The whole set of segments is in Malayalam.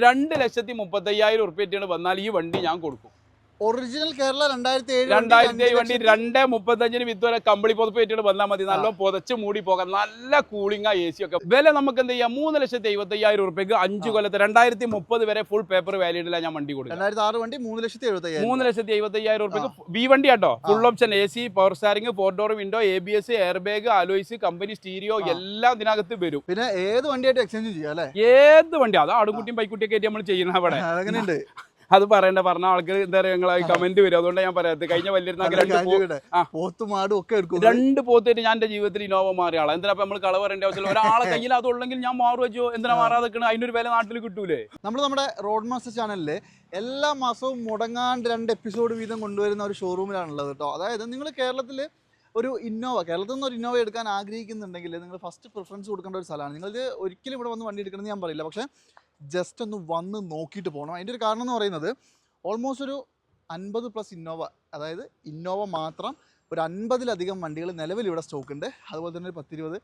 രണ്ട് ലക്ഷത്തി മുപ്പത്തയ്യായിരം ഉറുപ്പ്യറ്റാണ് വന്നാൽ ഈ വണ്ടി ഞാൻ കൊടുക്കും. ഒറിജിനൽ കേരള രണ്ടായിരത്തി ഏഴ് രണ്ടായിരത്തി ഏഴ് വണ്ടി രണ്ട് മുപ്പത്തഞ്ചിന് വിത്ത് വരെ കമ്പിളി പുതപ്പ് ഏറ്റിട്ട് വന്നാൽ മതി. നല്ല പുതച്ച് മൂടി പോകാം. നല്ല കൂളിംഗ് എ സി ഒക്കെ. വില നമുക്ക് എന്ത് ചെയ്യാം? മൂന്ന് ലക്ഷത്തി എഴുപത്തി അയ്യായിരം ഉറുപ്പ്യക്ക് അഞ്ച് കൊല്ലത്ത് രണ്ടായിരത്തി മുപ്പത് വരെ ഫുൾ പേപ്പർ വാലിഡില്ല ഞാൻ വണ്ടി കൊടുക്കും രണ്ടായിരത്തി ആറ് വണ്ടി മൂന്ന് ലക്ഷത്തി എഴുപത്തി മൂന്ന് ലക്ഷത്തി എഴുപത്തി അയ്യായിരം ഉറുപ്പ്യക്ക് ബി വണ്ടി auto full option A C power steering four door window A B S air bag alloys company stereo എല്ലാം ഇതിനകത്ത് വരും. പിന്നെ ഏത് വണ്ടിയായിട്ട് എക്സ്ചേഞ്ച് ചെയ്യാം അല്ലേ? ഏത് വണ്ടി? അത് ആടുംകുട്ടിയും പൈക്കുട്ടിയൊക്കെ ആയിട്ട് നമ്മൾ ചെയ്യുന്ന അവിടെ. അങ്ങനെയുണ്ട് അത് പറയണ്ട. പറഞ്ഞ ആൾക്ക് എന്താ പറയാ ഞങ്ങൾ കമന്റ് വരും. അതുകൊണ്ട് ഞാൻ പറയാത്തത് കഴിഞ്ഞ വലിയ രണ്ട്. ഒക്കെ എടുക്കും. രണ്ട് പോത്തേറ്റ് ഞാൻ എന്റെ ജീവിതത്തിൽ ഇനോവ മാറിയ ആളാണ് എന്തിനാ നമ്മൾ കള പറയേണ്ട ആവശ്യമില്ല? ഒരാളെ കയ്യിൽ അതുള്ളെങ്കിൽ ഞാൻ മാറുക വെച്ചോ എന്തിനാ മാറാതെ അതിനൊരു വില നാട്ടിൽ കിട്ടൂലേ? നമ്മൾ നമ്മുടെ റോഡ് മാസ്റ്റർ ചാനലിൽ എല്ലാ മാസവും മുടങ്ങാണ്ട് രണ്ട് എപ്പിസോഡ് വീതം കൊണ്ടുവരുന്ന ഒരു ഷോറൂമിലാണുള്ളത് കേട്ടോ. അതായത് നിങ്ങൾ കേരളത്തിൽ ഒരു ഇന്നോവ കേരളത്തിൽ നിന്ന് ഒരു ഇന്നോവ എടുക്കാൻ ആഗ്രഹിക്കുന്നുണ്ടെങ്കിൽ നിങ്ങൾ ഫസ്റ്റ് പ്രിഫറൻസ് കൊടുക്കേണ്ട ഒരു സ്ഥലമാണ്. നിങ്ങൾ ഒരിക്കലും ഇവിടെ വന്ന് വണ്ടി എടുക്കണമെന്ന് ഞാൻ പറയില്ല. പക്ഷേ ജസ്റ്റ് ഒന്ന് വന്ന് നോക്കിയിട്ട് പോകണം അതിന്റെ ഒരു കാരണം എന്ന് പറയുന്നത് ഓൾമോസ്റ്റ് ഒരു അൻപത് പ്ലസ് ഇന്നോവ അതായത് ഇന്നോവ മാത്രം ഒരു അൻപതിലധികം വണ്ടികൾ നിലവിൽ ഇവിടെ സ്റ്റോക്ക് ഉണ്ട്. അതുപോലെ തന്നെ ഒരു പത്തിരുപത്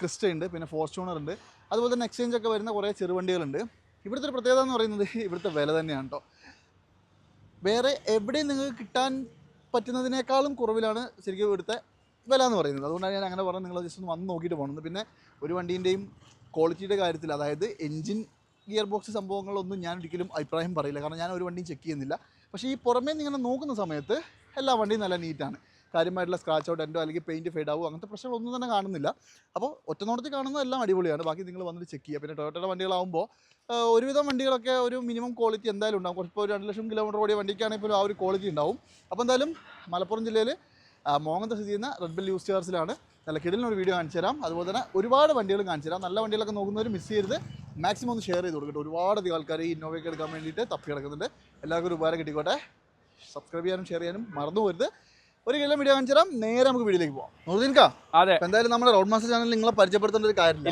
ക്രിസ്റ്റ ഉണ്ട് പിന്നെ ഫോർച്യൂണർ ഉണ്ട്. അതുപോലെ തന്നെ എക്സ്ചേഞ്ച് ഒക്കെ വരുന്ന കുറേ ചെറുവണ്ടികളുണ്ട്. ഇവിടുത്തെ ഒരു പ്രത്യേകത എന്ന് പറയുന്നത് ഇവിടുത്തെ വില തന്നെയാണ് കേട്ടോ. വേറെ എവിടെയും നിങ്ങൾക്ക് കിട്ടാൻ പറ്റുന്നതിനേക്കാളും കുറവിലാണ് ശരിക്കും ഇവിടുത്തെ വില എന്ന് പറയുന്നത്. അതുകൊണ്ടാണ് ഞാൻ അങ്ങനെ പറഞ്ഞത്. നിങ്ങൾ ജസ്റ്റ് ഒന്ന് വന്ന് നോക്കിയിട്ട് പോകുന്നത് പിന്നെ ഒരു വണ്ടീന്റെയും ക്വാളിറ്റിയുടെ കാര്യത്തിൽ അതായത് എൻജിൻ ഗിയർ ബോക്സ് സംഭവങ്ങളൊന്നും ഞാൻ ഒരിക്കലും അഭിപ്രായം പറയില്ല. കാരണം ഞാൻ ഒരു വണ്ടിയും ചെക്ക് ചെയ്യുന്നില്ല. പക്ഷേ ഈ പുറമേ നിന്ന് ഇങ്ങനെ നോക്കുന്ന സമയത്ത് എല്ലാ വണ്ടിയും നല്ല നീറ്റാണ്. കാര്യമായിട്ടുള്ള സ്ക്രാച്ച് ഔട്ട് എൻഡോ അല്ലെങ്കിൽ പെയിന്റ് ഫെയ്ഡ് ആവും അങ്ങനത്തെ പ്രശ്നങ്ങളൊന്നും തന്നെ കാണുന്നില്ല. അപ്പോൾ ഒറ്റനോട്ടത്തിൽ കാണുന്നത് എല്ലാം അടിപൊളിയാണ്. ബാക്കി നിങ്ങൾ വന്നിട്ട് ചെക്ക് ചെയ്യുക. പിന്നെ ടൊയോട്ടയുടെ വണ്ടികളാകുമ്പോൾ ഒരുവിധം വണ്ടികളൊക്കെ ഒരു മിനിമം ക്വാളിറ്റി എന്തായാലും ഉണ്ടാകും കുറച്ചിപ്പോൾ ഒരു രണ്ട് ലക്ഷം കിലോമീറ്റർ ഓടിയ വണ്ടിക്കാണെങ്കിൽ പോലും ആ ഒരു ക്വാളിറ്റി ഉണ്ടാവും. അപ്പോൾ എന്തായാലും മലപ്പുറം ജില്ലയിൽ മോങ്ങത്ത് സ്ഥിതി ചെയ്യുന്ന റെഡ് ബെൽ യൂസ് ചാർസിലാണ് നല്ല കിടലിനൊരു വീഡിയോ കാണിച്ചു തരാം. അതുപോലെ തന്നെ ഒരുപാട് വണ്ടികൾ കാണിച്ചു തരാം. നല്ല വണ്ടികളൊക്കെ നോക്കുന്നവർ മിസ് ചെയ്യരുത്. മാക്സിമം ഒന്ന് ഷെയർ ചെയ്ത് കൊടുക്കട്ടെ. ഒരുപാട് അധികം ആൾക്കാർ ഈ ഇന്നോവയ്ക്ക് എടുക്കാൻ വേണ്ടിയിട്ട് തപ്പി കിടക്കുന്നുണ്ട്. എല്ലാവർക്കും ഒരു ഉപകാരം കിട്ടിക്കോട്ടെ. സബ്സ്ക്രൈബ് ചെയ്യാനും ഷെയർ ചെയ്യാനും മറന്നു പോരുത്. ഒരു കിലോ വീഡിയോ കാണിച്ചാൽ നേരെ നമുക്ക് വീഡിയോയിലേക്ക് പോവാം. നോർദിൻകാ അതെ. എന്തായാലും നമ്മുടെ റോഡ് മാസ്റ്റർ ചാനൽ നിങ്ങളെ പരിചയപ്പെടുത്തേണ്ട ഒരു കാര്യമില്ല.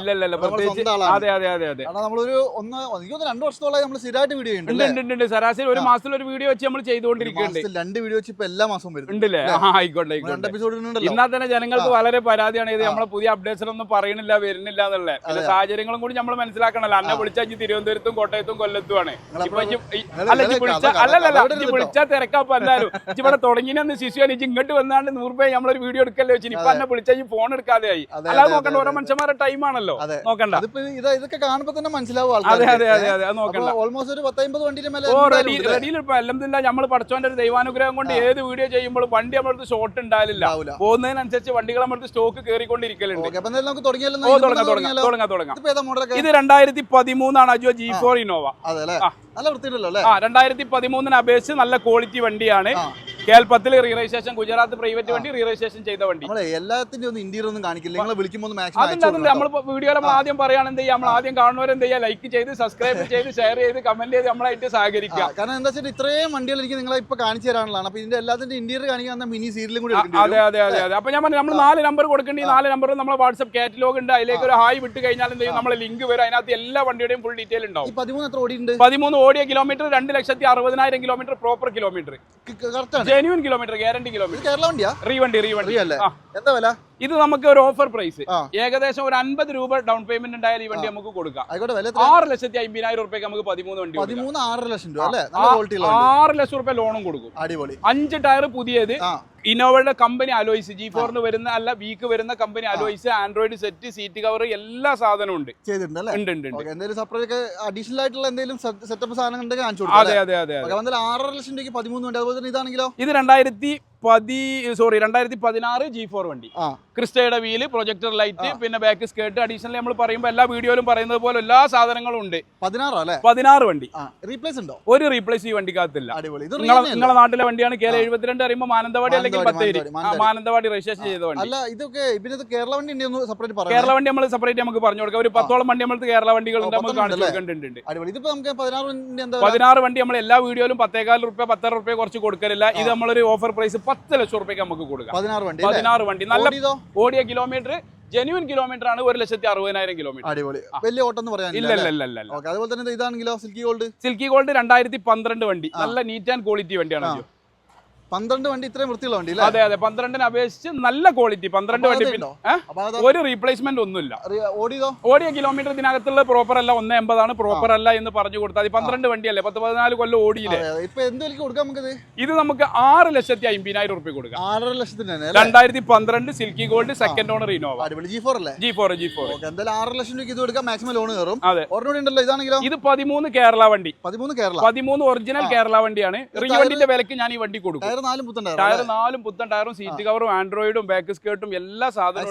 നമ്മളൊരു ഒന്ന് എനിക്ക് രണ്ട് വർഷത്തോളമായി നമ്മൾ സ്ഥിരമായിട്ട് വീഡിയോ ഉണ്ട് ശരാശരി ഒരു മാസത്തിൽ ഒരു വീഡിയോ വെച്ച് നമ്മൾ ചെയ്തുകൊണ്ടിരിക്കുന്നുണ്ട്. രണ്ട് വീഡിയോ വെച്ച് ഇപ്പൊ എല്ലാ മാസവും വരുന്നുണ്ടല്ലേ ആയിക്കോട്ടെ രണ്ട് എപ്പിസോഡ് എന്നാൽ തന്നെ ജനങ്ങൾക്ക് വളരെ പരാതിയാണ്. ഇത്. നമ്മളെ പുതിയ അപ്ഡേഷൻ ഒന്നും പറയണില്ല വരുന്നില്ല എന്നുള്ള. പല. സാഹചര്യങ്ങളും കൂടി നമ്മൾ മനസ്സിലാക്കണല്ലോ. അന്നെ. വിളിച്ചാൽ തിരുവനന്തപുരത്തും കോട്ടയത്തും കൊല്ലത്തുമാണ്. അല്ല അല്ലല്ല വിളിച്ചാൽ തിരക്കാപ്പ് എന്തായാലും. ഇവിടെ തുടങ്ങിയെന്ന് ശിശു ഇജ്ജ് ഇങ്ങോട്ട് വന്നാണ്ട് നൂറ് രൂപ നമ്മളൊരു വീഡിയോ എടുക്കല്ലേ വെച്ചു ഇപ്പൊ. എന്നെ വിളിച്ചാൽ ഈ ഫോൺ എടുക്കാതെ ആയി അല്ലാതെ നോക്കണ്ട ഓരോ മനുഷ്യന്മാരെ മനുഷ്യന്മാരുടെ ടൈം ആണല്ലോ. അതെ. നോക്കണ്ട. ഇതൊക്കെ കാണുമ്പോ തന്നെ മനസ്സിലാവും അതെ. അതെ അതെ അതെ നോക്കണ്ട. ഓൾമോസ്റ്റ് ഒരു പത്തമ്പത്. ഇപ്പൊ അല്ലെന്നില്ല നമ്മൾ പഠിച്ചോന്റെ ഒരു ദൈവാനുഗ്രഹം കൊണ്ട് ഏത് വീഡിയോ ചെയ്യുമ്പോൾ വണ്ടി നമ്മളടുത്ത് ഷോർട്ട് ഉണ്ടാവില്ല. ഉണ്ടാവൂല. പോകുന്നതിനനുസരിച്ച് വണ്ടികൾ നമ്മളടുത്ത് സ്റ്റോക്ക് കയറിക്കൊണ്ടിരിക്കലുണ്ട് മോഡലൊക്കെ ഇത് രണ്ടായിരത്തി പതിമൂന്നാണ് അജോ ജി ഫോർ ഇന്നോവ. നല്ല രണ്ടായിരത്തി പതിമൂന്നിന് അപേക്ഷിച്ച് നല്ല ക്വാളിറ്റി വണ്ടിയാണ്. Reregistration re registration Gujarat private വണ്ടി റീ രജിസ്ട്രേഷൻ ചെയ്ത വണ്ടി. എല്ലാത്തിന്റെ ഒന്നും ഇന്ത്യയിൽ ഒന്നും കാണിക്കില്ല. നിങ്ങളെ വിളിക്കുമ്പോൾ അതിന്റെ നമ്മൾ വീഡിയോ നമ്മൾ ആദ്യം പറയുകയാണ് എന്ത് നമ്മൾ ആദ്യം കാണുന്നവർ എന്ത് ചെയ്യുക ലൈക്ക് ചെയ്ത് സബ്സ്ക്രൈബ് ചെയ്ത് ഷെയർ ചെയ്ത് കമന്റ് ചെയ്ത് നമ്മളായിട്ട് സഹകരിക്കുക. കാരണം എന്താ വെച്ചാൽ ഇത്രയും വണ്ടികൾ എനിക്ക് നിങ്ങളെ ഇപ്പൊ കാണിച്ചു തരാനുള്ളതാണ്. അപ്പൊ ഇതിന്റെ എല്ലാത്തിന്റെ ഇന്ത്യയിൽ കാണിക്കാൻ മിനി സീരിയലും കൂടി അതെ അതെ അതെ അതെ. അപ്പൊ ഞാൻ പറഞ്ഞു നമ്മൾ നാല് നമ്പർ കൊടുക്കേണ്ടി ഈ നാല് നമ്പറിൽ നമ്മൾ വാട്സ്ആപ്പ് കാറ്റലോഗ് ഉണ്ട്. അതിലേക്ക് ഒരു ഹായ് വിട്ട് കഴിഞ്ഞാൽ എന്ത് ചെയ്യും? നമ്മളെ ലിങ്ക് വരും. അതിനകത്ത് എല്ലാ വണ്ടിയുടെയും ഫുൾ ഡീറ്റെയിൽ ഉണ്ടാവും. പതിമൂന്ന് എത്ര ഓടിയുണ്ട് പതിമൂന്ന് ഓടിയ കിലോമീറ്റർ രണ്ട് ലക്ഷത്തി അറുപതിനായിരം kilometre proper kilometre correct genuine kilometre guarantee kilometre Kerala വണ്ടിയാ? റീ വണ്ടി റീ വണ്ടി ഫ്രീ അല്ലേ. എന്താ വില? ഇത് നമുക്ക് ഒരു ഓഫർ പ്രൈസ് ഏകദേശം ഒരു അൻപത് രൂപ ഡൗൺ പേയ്മെന്റ് ഉണ്ടായാൽ ഈ വണ്ടി നമുക്ക് കൊടുക്കാം. ആറ് ലക്ഷത്തി അമ്പതിനായിരം റുപ്യക്ക് നമുക്ക് പതിമൂന്ന് വണ്ടി. പതിമൂന്ന് ആറര ലക്ഷം രൂപ അല്ലേ? ആറ് ലക്ഷം റുപ്യ ലോണും കൊടുക്കും. അടിപൊളി. അഞ്ച് ടയർ പുതിയത് ഇന്നോവയുടെ കമ്പനി അലോയ്സ് ജി ഫോറിന് വരുന്ന അല്ല വീക്ക് വരുന്ന company alloys Android set seat cover എല്ലാ സാധനവും ഉണ്ട്. ഉണ്ട് അഡീഷണൽ ആയിട്ടുള്ള എന്തെങ്കിലും സെറ്റപ്പ് അതെ അതെ അതെ ആറര ലക്ഷം രൂപയ്ക്ക് പതിമൂന്ന് ഇതാണെങ്കിലോ? ഇത് രണ്ടായിരത്തി പതി സോറി രണ്ടായിരത്തി പതിനാറ് ജി ഫോർ വണ്ടി. ക്രിസ്റ്റയുടെ വീൽ പ്രൊജക്ടർ ലൈറ്റ് പിന്നെ ബാക്ക് സ്കേർട്ട് അഡീഷണൽ നമ്മൾ പറയുമ്പോൾ എല്ലാ വീഡിയോയിലും പറയുന്നത് പോലെ എല്ലാ സാധനങ്ങളും ഉണ്ട്. പതിനാറോ വണ്ടി. റീപ്ലേസ് ഉണ്ടോ? ഒരു റീപ്ലേസ് ഈ വണ്ടിക്കകത്തില്ല. നിങ്ങളെ നാട്ടിലെ വണ്ടിയാണ് കേരള. എഴുപത്തിരണ്ട് അറിയുമ്പോൾ മാനന്തവാടി അല്ലെങ്കിൽ ബത്തേരി. മാനന്തവാടി, രജിസ്ട്രേഷൻ ചെയ്ത വണ്ടി. അല്ല ഇതൊക്കെ കേരള വണ്ടി സെപ്പറേറ്റ് കേരള വണ്ടി നമ്മൾ സെപ്പറേറ്റ് നമുക്ക് പറഞ്ഞു കൊടുക്കാം. ഒരു പത്തോളം വണ്ടി നമ്മൾ കേരള വണ്ടികളുണ്ട് നമുക്ക് കാണിച്ചു? കൊടുക്കേണ്ടതുണ്ട്. പതിനാറ് വണ്ടി എന്താ പതിനാറ് വണ്ടി നമ്മൾ എല്ലാ വീഡിയോയിലും പത്തേകാൽ റുപ്യ പത്തര റുപ്യ കുറച്ച് കൊടുക്കലില്ല. ഇത് നമ്മളൊരു ഓഫർ പ്രൈസ് പത്ത് ലക്ഷം റുപ്യക്ക് നമുക്ക് കൊടുക്കാം. പതിനാറ് വണ്ടി? പതിനാറ് വണ്ടി. നല്ല ഓടിയ കിലോമീറ്റർ ജെന്യൂൻ കിലോമീറ്റർ ആണ് ഒരു ലക്ഷത്തി അറുപതിനായിരം കിലോമീറ്റർ അടിപൊളി. വലിയ ഓട്ടം എന്ന് ഇല്ല ഇല്ല അതുപോലെ തന്നെ ഇതാണെങ്കിലോ സിൽക്കി ഗോൾഡ്? സിൽക്കി ഗോൾഡ് രണ്ടായിരത്തി പന്ത്രണ്ട് വണ്ടി. നല്ല നീറ്റ് ആൻഡ് ക്വാളിറ്റി വണ്ടിയാണ്. പന്ത്രണ്ട് വണ്ടി ഇത്രയും വൃത്തിയുള്ള വണ്ടി അല്ലേ അതെ അതെ. പന്ത്രണ്ടിന് അപേക്ഷിച്ച് നല്ല ക്വാളിറ്റി പന്ത്രണ്ട് വണ്ടി ഒരു റീപ്ലേസ്മെന്റ് ഒന്നുമില്ല. ഓടിയതോ? ഓടിയ കിലോമീറ്റർ ഇതിനകത്തുള്ള പ്രോപ്പർ അല്ല ഒന്ന് എൺപതാണ്. പ്രോപ്പർ അല്ല എന്ന് പറഞ്ഞു കൊടുത്താൽ പന്ത്രണ്ട് വണ്ടിയല്ലേ? പത്ത് പതിനാല് കൊല്ലം ഓടിയില്ലേ. ഇപ്പൊ എന്ത് വിലക്ക് കൊടുക്കാം നമുക്ക് ഇത് നമുക്ക് ആറ് ലക്ഷത്തി അമ്പതിനായിരം റുപ്യ കൊടുക്കാം. ആറര ലക്ഷത്തിന് രണ്ടായിരത്തി പന്ത്രണ്ട് silky gold second owner Innova G four അല്ലേ? ജി ഫോർ ജി ഫോർ എന്തായാലും ആറ് ലക്ഷം രൂപ ഇത് കൊടുക്കാം മാക്സിമം ലോൺ കയറും. അതെ. ഒരെണ്ണം ഉണ്ടല്ലോ ഇതാണെങ്കിലും? ഇത് പതിമൂന്ന് കേരള വണ്ടി. പതിമൂന്ന് കേരള. പതിമൂന്ന് ഒറിജിനൽ കേരള വണ്ടിയാണ്. റീ വണ്ടിന്റെ വിലക്ക് ഞാൻ ഈ വണ്ടി കൊടുക്കും. ടയർ നാലും പുത്തൻ ടയർ ടയർ നാലും പുത്തൻ ടയറും സീറ്റ് കവറും ആൻഡ്രോയിഡും ബാക്ക് സ്കേർട്ടും എല്ലാ സാധനവും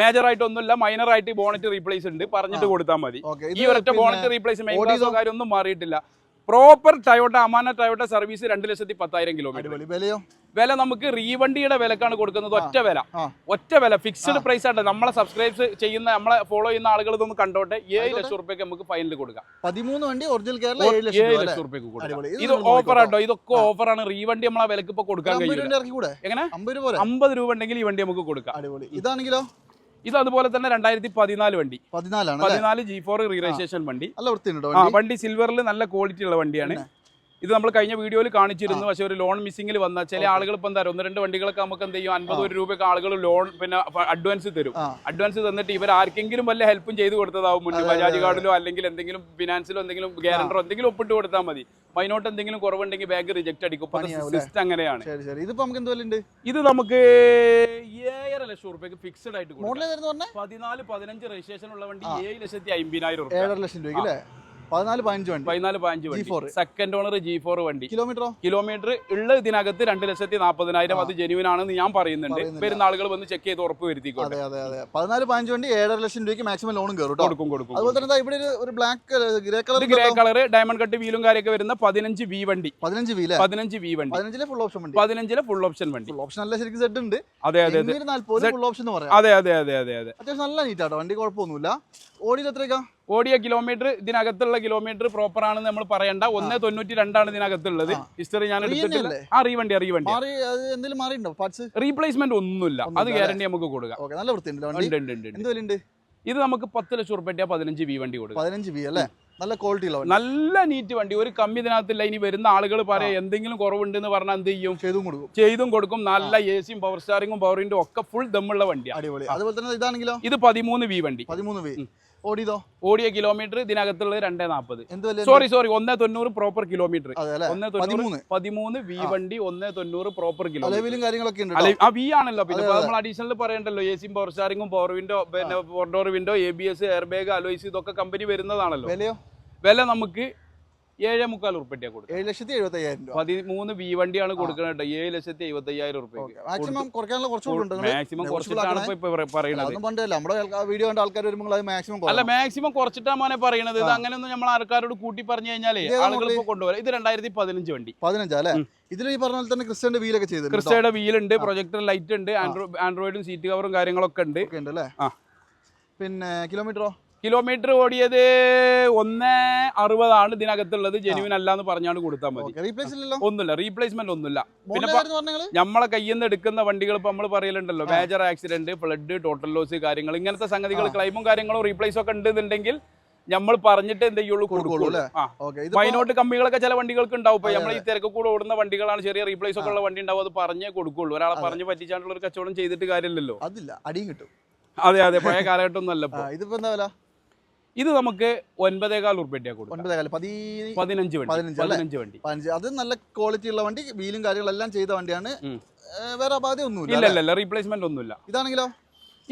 മേജർ ആയിട്ട് ഒന്നുമില്ല ആയിട്ടൊന്നുമില്ല മൈനർ ആയിട്ട് ബോണറ്റ് റീപ്ലേസ് ഉണ്ട്. പറഞ്ഞിട്ട് കൊടുത്താൽ മതി. ഈ ഒരൊറ്റ ബോണറ്റ് റീപ്ലേസ് മെയിൻ കാര്യമൊന്നും മാറിയിട്ടില്ല. Proper Toyota Amana Toyota service രണ്ട് ലക്ഷത്തി പത്തായിരം കിലോമീറ്റർ വിലയോ? വില നമുക്ക് റീവണ്ടിയുടെ വിലക്കാണ് കൊടുക്കുന്നത് ഒറ്റ വില. ഒറ്റ വില ഫിക്സ്ഡ് പ്രൈസ് ആണ് നമ്മളെ സബ്സ്ക്രൈബ് ചെയ്യുന്ന നമ്മളെ ഫോളോ ചെയ്യുന്ന ആളുകൾ ഇതൊന്ന് കണ്ടോട്ടെ. ഏഴ് ലക്ഷം റുപ്യക്ക് നമുക്ക് ഫൈനൽ കൊടുക്കാം. പതിമൂന്ന് വണ്ടി ഒറിജിനൽ ഏഴ് ലക്ഷം റുപ്യക്ക് കൊടുക്കാം. ഇത് ഓഫർ. ആട്ടോ? ഇതൊക്കെ ഓഫറാണ് റീവണ്ടി നമ്മളെ വിലക്ക് ഇപ്പൊ കൊടുക്കാൻ കഴിയും എങ്ങനെ? അമ്പത് രൂപ ഉണ്ടെങ്കിൽ ഈ വണ്ടി നമുക്ക് കൊടുക്കാം. ഇതാണെങ്കിലോ? ഇത് അതുപോലെ തന്നെ രണ്ടായിരത്തി പതിനാല് വണ്ടി. പതിനാലാണ് പതിനാല് ജി ഫോർ റീ രജിസ്ട്രേഷൻ വണ്ടി. വണ്ടി. സിൽവറിൽ നല്ല ക്വാളിറ്റി ഉള്ള വണ്ടിയാണ്. ഇത് നമ്മൾ കഴിഞ്ഞ വീഡിയോയിൽ കാണിച്ചിരുന്നു. പക്ഷെ ഒരു ലോൺ മിസ്സിംഗിൽ വന്ന ചില ആളുകൾ ഇപ്പം തരും ഒന്ന് രണ്ട് വണ്ടികളൊക്കെ നമുക്ക് എന്ത് ചെയ്യും? അൻപത് ഒരു രൂപയൊക്കെ ആളുകൾ ലോൺ പിന്നെ അഡ്വാൻസ് തരും. അഡ്വാൻസ് തന്നിട്ട് ഇവർ ആർക്കെങ്കിലും വല്ല ഹെൽപ്പും ചെയ്ത് കൊടുത്തതാവും മുന്നേ ബജാജ് കാർഡിലോ അല്ലെങ്കിൽ എന്തെങ്കിലും ഫിനാൻസിലോ എന്തെങ്കിലും ഗ്യാരണ്ടറോ എന്തെങ്കിലും ഒപ്പിട്ട് കൊടുത്താൽ മതി. മൈനോട്ട് എന്തെങ്കിലും കുറവുണ്ടെങ്കിൽ ബാങ്ക് റിജക്ട് അടിക്കും. സിസ്റ്റം അങ്ങനെയാണ്. ഇതിപ്പോ നമുക്ക് ഇത് നമുക്ക് ഏഴര ലക്ഷം റുപ്യക്ക് ഫിക്സഡ് ആയിട്ട് പതിനാല് പതിനഞ്ച് രജിസ്ട്രേഷൻ ഉള്ള വണ്ടി ഏഴ് ലക്ഷത്തി അമ്പതിനായിരം രൂപ ഏഴര ലക്ഷം രൂപ പതിനാല് പതിനഞ്ച് വണ്ടി. പതിനാല് പതിനഞ്ച് വണ്ടി. സെക്കൻഡ് ഓണർ ജി ഫോർ വണ്ടി. കിലോമീറ്ററോ കിലോമീറ്റർ ഉള്ള ഇതിനകത്ത് രണ്ട് ലക്ഷത്തി നാൽപ്പതിനായിരം അത് ജെനുവിൻ ആണെന്ന് ഞാൻ പറയുന്നുണ്ട്. പെരുന്നാളുകൾ വന്ന് ചെക്ക് ചെയ്ത് ഉറപ്പ് വരുത്തിക്കോട്ടെ. അതെ അതെ പതിനാല് പതിനഞ്ച് വണ്ടി ഏഴര ലക്ഷം രൂപയ്ക്ക് മാക്സിമം ലോണും കയറും കൊടുക്കും കൊടുക്കും അതുപോലെ തന്നെ ഇവിടെ ഒരു- black grey colour grey colour diamond cut വീലും കാര്യമൊക്കെ വരുന്ന പതിനഞ്ച് വി വണ്ടി. പതിനഞ്ച് വീല പതിനഞ്ച് വി വണ്ടി. പതിനഞ്ചിലെ ഫുൾ ഓപ്ഷൻ വണ്ടി. പതിനഞ്ചിലെ ഫുൾ ഓപ്ഷൻ വണ്ടി. ഫുൾ ഓപ്ഷൻ അല്ല ശരിക്കും സെറ്റ് ഉണ്ട്. അതെ അതെ അതെ. ഫുൾ ഓപ്ഷൻ എന്ന് പറയാം. അതെ അതെ അതെ അതെ അതെ. അത്യാവശ്യം നല്ല നീറ്റാട്ടോ വണ്ടി കുഴപ്പമൊന്നുമില്ല. ഓടിയത് എത്രയ്ക്കാ ഓടിയ കിലോമീറ്റർ ഇതിനകത്തുള്ള കിലോമീറ്റർ പ്രോപ്പർ ആണെന്ന് നമ്മൾ പറയണ്ട. ഒന്ന് തൊണ്ണൂറ്റി രണ്ടാണ് ഇതിനകത്തുള്ളത് ഹിസ്റ്ററി ഞാൻ എടുത്തിട്ടില്ല? ആ റീവണ്ടി റീവണ്ടി റീപ്ലേസ്മെന്റ് ഒന്നുമില്ല. അത് ഗ്യാരണ്ടി നമുക്ക് കൊടുക്കാം. നല്ല വൃത്തിയുണ്ട് ഇത് നമുക്ക് പത്ത് ലക്ഷം ഉറുപ്പ്യ പതിനഞ്ച് വി വണ്ടി കൊടുക്കും. പതിനഞ്ച് വി അല്ലേ? നല്ല ക്വാളിറ്റി ഉള്ള നല്ല നീറ്റ് വണ്ടി. ഒരു കമ്മി ഇതിനകത്തില്ല. ഇനി വരുന്ന ആളുകൾ പറയാം എന്തെങ്കിലും കുറവുണ്ട് എന്ന് പറഞ്ഞാൽ എന്ത് ചെയ്യും? ചെയ്തും കൊടുക്കും. ചെയ്തും കൊടുക്കും. നല്ല എ സിയും പവർ സ്റ്റാറിങ്ങും പവറിന്റെ ഒക്കെ ഫുൾ ദമ്മുള്ള വണ്ടിയാണ് അതുപോലെ തന്നെ ഇതാണെങ്കിലോ? ഇത് പതിമൂന്ന് വി വണ്ടി. പതിമൂന്ന് വി ഓടിയതോ? ഓടിയ കിലോമീറ്റർ ഇതിനകത്തുള്ളത് രണ്ടേ നാൽപ്പത് സോറി സോറി ഒന്നേ തൊണ്ണൂറ് പ്രോപ്പർ കിലോമീറ്റർ ഒന്നേ തൊണ്ണൂറ് പതിമൂന്ന്. വി വണ്ടി ഒന്നേ തൊണ്ണൂറ് പ്രോപ്പർ കിലോമീറ്റർ കാര്യങ്ങളൊക്കെ ഉണ്ട് ആ വി ആണല്ലോ. പിന്നെ. നമ്മൾ അഡീഷണൽ പറയണ്ടല്ലോ എ സിയും പവർ സ്റ്റാറിംഗും പവർ വിൻഡോ പിന്നെ four door window A B S air bag alloys ഇതൊക്കെ കമ്പനി വരുന്നതാണല്ലോ. വില നമുക്ക് ഏഴേ മുക്കാൽ ഉറുപ്പിയ കൊടുക്കും ഏഴ് ലക്ഷത്തി എഴുപത്തയ്യായിരം രൂപ പതിമൂന്ന് വി വണ്ടിയാണ് കൊടുക്കുന്നത് കേട്ടോ. ഏഴ് ലക്ഷത്തി എഴുപത്തയ്യായിരം റുപ്പിയാണ് മാക്സിമം കുറയ്ക്കാനുള്ള മാക്സിമം കുറച്ചിട്ടാണ്. ഇപ്പൊ പറയുന്നത്. പണ്ടല്ല നമ്മുടെ വീഡിയോ കണ്ട ആൾക്കാർ വരുമ്പോൾ അത് മാക്സിമം അല്ല മാക്സിമം കുറച്ചിട്ടാ മോനെ പറയുന്നത് ഇത് അങ്ങനെയൊന്നും നമ്മൾ ആൾക്കാരോട് കൂട്ടി പറഞ്ഞു കഴിഞ്ഞാലേ ആളുകൾ? ഇപ്പൊ കൊണ്ടുപോകാം ഇത് രണ്ടായിരത്തി പതിനഞ്ച് വണ്ടി. പതിനഞ്ചാ അല്ലേ? ഇതിൽ ഈ പറഞ്ഞ പോലെ തന്നെ ക്രിസ്റ്റയുടെ വീലൊക്കെ കേട്ടോ. ക്രിസ്റ്റയുടെ വീലുണ്ട് പ്രൊജക്ടർ ലൈറ്റ് ഉണ്ട് ആൻഡ്രോയിഡും സീറ്റ് കവറും കാര്യങ്ങളൊക്കെ ഉണ്ട്. അല്ലേ? പിന്നെ കിലോമീറ്ററോ കിലോമീറ്റർ ഓടിയത് ഒന്ന് അറുപതാണ് ഇതിനകത്തുള്ളത്. ജെനുവിൻ അല്ല എന്ന് പറഞ്ഞാണ് കൊടുത്താൽ മതി. ഒന്നുമില്ല റീപ്ലേസ്മെന്റ് ഒന്നുമില്ല. പിന്നെ നമ്മളെ കയ്യിൽ നിന്ന് എടുക്കുന്ന വണ്ടികൾ ഇപ്പൊ നമ്മൾ പറയലുണ്ടല്ലോ. Major accident flood total loss കാര്യങ്ങൾ ഇങ്ങനത്തെ സംഗതികൾ ക്ലൈമും കാര്യങ്ങളും റീപ്ലേസും ഒക്കെ ഉണ്ടെന്നുണ്ടെങ്കിൽ നമ്മൾ പറഞ്ഞിട്ട് എന്ത് ചെയ്യുള്ളൂ കൊടുക്കുള്ളൂ. മൈനോട്ട് കമ്പികളൊക്കെ ചില വണ്ടികൾക്ക് ഉണ്ടാവും. ഇപ്പൊ നമ്മൾ ഈ തിരക്ക് കൂടെ ഓടുന്ന വണ്ടികളാണ് ചെറിയ റീപ്ലേസ് ഒക്കെ ഉള്ള വണ്ടി ഉണ്ടാവും. അത് പറഞ്ഞേ കൊടുക്കുള്ളൂ. ഒരാളെ പറഞ്ഞ് പറ്റിച്ചാണ്ടുള്ള ഒരു കച്ചവടം ചെയ്തിട്ട് കാര്യമില്ലല്ലോ. അതില്ല അടിയും കിട്ടും. അതെ അതെ പഴയ കാലഘട്ടം ഒന്നും അല്ല ഇതിപ്പോ എന്താ ഇത് നമുക്ക് ഒൻപതേകാൽ ഉറുപ്പ്യ കൊടുക്കാം. പതിനഞ്ച് വണ്ടി പതിനഞ്ച് വണ്ടി. അത് നല്ല ക്വാളിറ്റി ഉള്ള വണ്ടി വീലും കാര്യങ്ങളെല്ലാം ചെയ്ത വണ്ടിയാണ്. വേറെ അപാധി ഒന്നുമില്ല ഇല്ല ഇല്ല റീപ്ലേസ്മെന്റ് ഒന്നുമില്ല. ഇതാണെങ്കിലോ?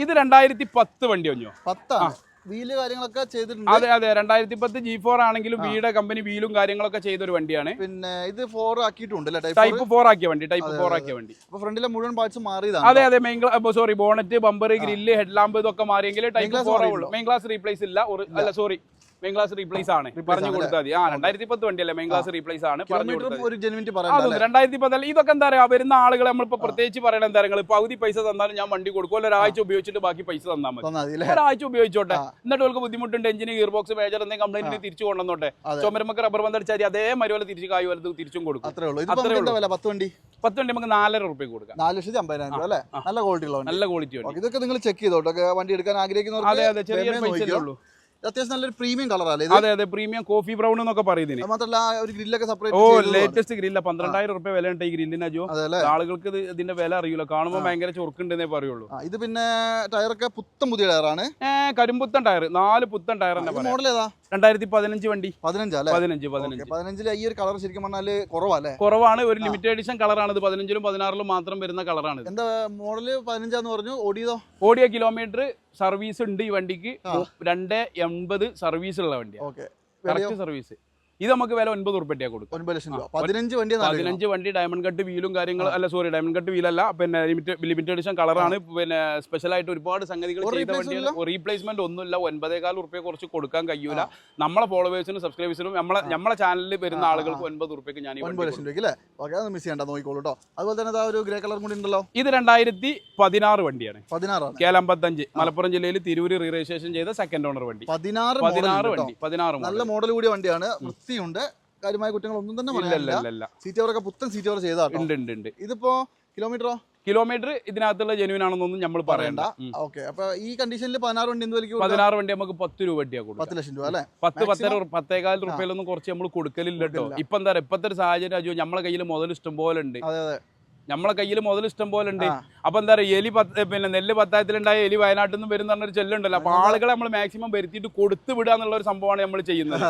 ഇത് രണ്ടായിരത്തി പത്ത് വണ്ടി ഒഞ്ഞോ പത്താണ്. വീൽ കാര്യങ്ങളൊക്കെ ചെയ്തിട്ടുണ്ട്. അതെ അതെ. രണ്ടായിരത്തി പത്ത് ജി ഫോർ ആണെങ്കിലും വീടെ കമ്പനി വീലും കാര്യങ്ങളൊക്കെ ചെയ്ത ഒരു വണ്ടിയാണ്. പിന്നെ ഇത് ഫോർ ആക്കിയിട്ടുണ്ട് ടൈപ്പ് ഫോർ ആക്കിയ വണ്ടി ടൈപ്പ് ഫോർ ആക്കിയ വണ്ടി. അപ്പൊ ഫ്രണ്ടിലെ മുഴുവൻ പാർട്സ് മാറിയതാണ് അതെ അതെ. Main sorry bonnet bumper grille head lamp ഇതൊക്കെ മാറിയെങ്കിൽ type four? Main class replace ഇല്ല. അല്ല സോറി മെയിൻ ക്ലാസ് റീപ്ലേസ് ആണ്. പറഞ്ഞു കൊടുത്താൽ മതി. ആ രണ്ടായിരത്തി പത്ത് വണ്ടിയല്ലേ മെയിൻ ക്ലാസ് റീപ്ലേസ് ആണ് പറഞ്ഞു കൊടുത്തത്. രണ്ടായിരത്തി പതിനാല് ഇതൊക്കെ എന്താ പറയുക വരുന്ന ആളുകളെ നമ്മളിപ്പോ പ്രത്യേകിച്ച് പറയണ എന്താ പറയുക? പകുതി പൈസ തന്നാലും ഞാൻ വണ്ടി കൊടുക്കും. അല്ല ഒരാഴ്ച ഉപയോഗിച്ചിട്ട് ബാക്കി പൈസ തന്നാൽ മതി. ഒരാഴ്ച ഉപയോഗിച്ചോട്ടെ. എന്നിട്ട് അവർക്ക് ബുദ്ധിമുട്ടുണ്ട് എഞ്ചിന് ഗിയർ ബോക്സ് മേജർ എന്തെങ്കിലും കംപ്ലൈന്റ് തിരിച്ചു കൊണ്ടുവന്നോട്ടെ. ചുമരമൊക്കെ റബ്ബർ റബ്ബർ ബന്ധടിച്ചാൽ അതേ മരുവല തിരിച്ച് കായ് വലത് തിരിച്ചും കൊടുക്കും. അത്രേ ഉള്ളൂ. പത്ത് വണ്ടി? പത്ത് വണ്ടി നമുക്ക് നാലര റുപ്യ കൊടുക്കാം. നാല് ലക്ഷത്തി അമ്പതിനായിരം രൂപ അല്ലേ? നല്ല ക്വാളിറ്റി ഉള്ള നല്ല ക്വാളിറ്റി ഇതൊക്കെ നിങ്ങൾ ചെക്ക് ചെയ്തോട്ടെ വണ്ടി എടുക്കാൻ അതെ ആഗ്രഹിക്കുന്നവർക്ക് അതെ ചെറിയ പൈസ. ഉള്ളൂ. അത്യാവശ്യം നല്ലൊരു പ്രീമിയം കളർ അല്ലേ അതെ അതെ പ്രീമിയം കോഫി ബ്രൗൺ എന്നൊക്കെ പറയുന്നതിന്. അത് മാത്രമല്ല ഒരു ഗ്രില്ലൊക്കെ സെപ്പറേറ്റ് ഓ ലേറ്റസ്റ്റ് ഗ്രില്ല പന്ത്രണ്ടായിരം റുപ്യ വില ഉണ്ട് ഈ ഗ്രില്ലിന് അജോ. അതെ ആളുകൾക്ക് ഇതിന്റെ വില അറിയില്ല. കാണുമ്പോൾ ഭയങ്കര ചൊറുക്കുണ്ടെന്നേ പറയുള്ളൂ. ഇത് പിന്നെ ടയറൊക്കെ പുത്തൻ പുതിയ ടയറാണ് കരിമ്പുത്തൻ ടയർ നാല് പുത്തൻ ടയർ മോഡൽ ഏതാ? രണ്ടായിരത്തി പതിനഞ്ച് വണ്ടി. പതിനഞ്ചാ അല്ലേ? പതിനഞ്ച് പതിനഞ്ച്. ഓക്കേ, പതിനഞ്ചിലെ ഈ ഒരു കളർ ശരിക്കും പറഞ്ഞാൽ കുറവല്ലേ കുറവാണ് ഒരു ലിമിറ്റഡ് എഡിഷൻ കളറാണ് ഇത്. പതിനഞ്ചിലും പതിനാറിലും മാത്രം വരുന്ന കളറാണ് എന്താ മോഡൽ പതിനഞ്ചാന്ന് പറഞ്ഞു? ഓടിയതോ? ഓടിയ കിലോമീറ്റർ സർവീസ് ഉണ്ട് ഈ വണ്ടിക്ക്. രണ്ട് എൺപത് സർവീസ് ഉള്ള വണ്ടിയാണ് ഓക്കെ കറക്റ്റ് സർവീസ്. ഇത് നമുക്ക് വില ഒൻപത് ഉറുപ്പിയാ കൊടുക്കും ഒൻപത് ലക്ഷം രൂപ. പതിനഞ്ച് വണ്ടി പതിനഞ്ച് വണ്ടി ഡയമണ്ട് കട്ട് വീലും കാര്യങ്ങളും അല്ല സോറി ഡയമണ്ട് കട്ട് വീലല്ല പിന്നെ ലിമിറ്റഡ് ലിമിറ്റഡ് എഡിഷൻ കളറാണ് പിന്നെ സ്പെഷ്യൽ ആയിട്ട് ഒരുപാട് സംഗതികൾ ചെയ്ത റീപ്ലേസ്മെന്റ് ഒന്നുമില്ല? ഒൻപതേകാൽ ഉറുപ്പിയ കുറച്ച് കൊടുക്കാൻ കഴിയൂല. നമ്മളെ ഫോളോവേഴ്സിനും സബ്സ്ക്രൈബേഴ്സിനും നമ്മളെ നമ്മളെ ചാനലിൽ വരുന്ന. ആളുകൾക്ക് ഒൻപത് ഉറുപ്പിക്ക് ഞാൻ ഒൻപത് ലക്ഷം രൂപയ്ക്ക് അല്ലേ ഓക്കെ മിസ് ചെയ്യണ്ട നോക്കിക്കോളൂ കേട്ടോ അതുപോലെ തന്നെ ഒരു ഗ്രേ കളർ കൂടി ഉണ്ടല്ലോ. ഇത് രണ്ടായിരത്തി പതിനാറ് വണ്ടിയാണ്. പതിനാറ് കേലമ്പത്തഞ്ച്. മലപ്പുറം ജില്ലയിൽ തിരൂര് റീ രജിസ്ട്രേഷൻ ചെയ്ത സെക്കൻഡ് ഓണർ വണ്ടി. പതിനാറ് പതിനാറ് വണ്ടി പതിനാറ്. നല്ല മോഡൽ കൂടിയ വണ്ടിയാണ്. വൃത്തിയുണ്ട് കാര്യമായ കുറ്റങ്ങളൊന്നും തന്നെ പറയാനില്ല. സീറ്റ് കവറൊക്കെ പുത്തൻ സീറ്റ് കവർ ചെയ്താട്ടോ ഉണ്ട് ഉണ്ട് ഉണ്ട്. ഇതിപ്പോ കിലോമീറ്ററോ? കിലോമീറ്റർ ഇതിനകത്തുള്ള ജെനുവിൻ ആണെന്നൊന്നും നമ്മൾ പറയണ്ട. ഓക്കെ. അപ്പൊ ഈ കണ്ടീഷനിൽ പതിനാറ് വണ്ടി എന്ത്? പതിനാറ് വണ്ടി നമുക്ക് പത്ത് രൂപ വണ്ടിയാ കൊടുക്കും. പത്ത് ലക്ഷം രൂപ അല്ലേ? പത്ത് പത്തര പത്തേകാൽ റുപ്യയിലൊന്നും കുറച്ച് നമ്മൾ കൊടുക്കലില്ല കേട്ടോ. ഇപ്പൊ എന്താ പറയാ ഇപ്പത്തെ ഒരു സാഹചര്യം അജോ നമ്മളെ കയ്യിൽ മുതൽ ഇഷ്ടം പോലെ ഉണ്ട്. നമ്മളെ കയ്യിൽ മുതൽ ഇഷ്ടം പോലെ ഉണ്ട്. ആ. അപ്പൊ എന്താ പറയുക എലി പത്ത് പിന്നെ നെല്ല് പത്തായത്തിലുണ്ടായ എലി വയനാട്ടിൽ നിന്ന് വരുന്ന പറഞ്ഞൊരു ചെല്ലുണ്ടല്ലോ. അപ്പൊ ആളുകളെ നമ്മൾ മാക്സിമം വരുത്തിയിട്ട് കൊടുത്തു വിടുക എന്നുള്ള ഒരു സംഭവമാണ് നമ്മൾ ചെയ്യുന്നത്.